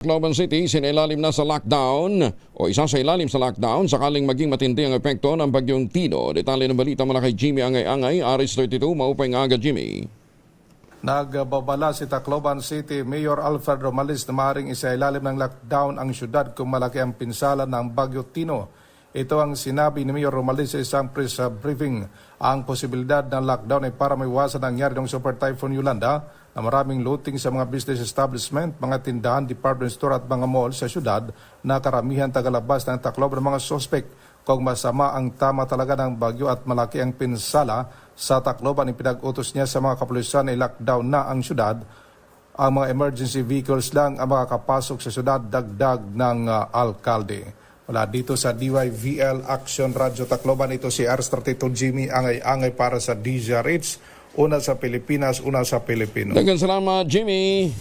Tacloban City sinailalim na sa lockdown o isa sa ilalim sa lockdown sakaling maging matindi ang epekto ng bagyong Tino. Detalye ng balita mula kay Jimmy Angay-Angay, Aris 32, maupay nga aga Jimmy. Nagbabala si Tacloban City Mayor Alfred Romales na maaaring isailalim ng lockdown ang syudad kung malaki ang pinsala ng Bagyo Tino. Ito ang sinabi ni Mayor Romales sa isang press briefing. Ang posibilidad ng lockdown ay para maiwasan ang nangyari ng Super Typhoon Yolanda na maraming looting sa mga business establishment, mga tindahan, department store at mga mall sa syudad na karamihan tagalabas ng Tacloban ng mga suspect kung masama ang tama talaga ng bagyo at malaki ang pinsala sa Tacloban, ipinag-utos niya sa mga kapulisan na i-lockdown na ang syudad. Ang mga emergency vehicles lang ang makakapasok sa syudad dagdag ng uh, alkalde. Wala dito sa DYVL Action Radio Tacloban, ito si R32 Jimmy Angay-Angay para sa DZRH. Una sa Pilipinas, una sa Pilipino. Dagan salamat Jimmy.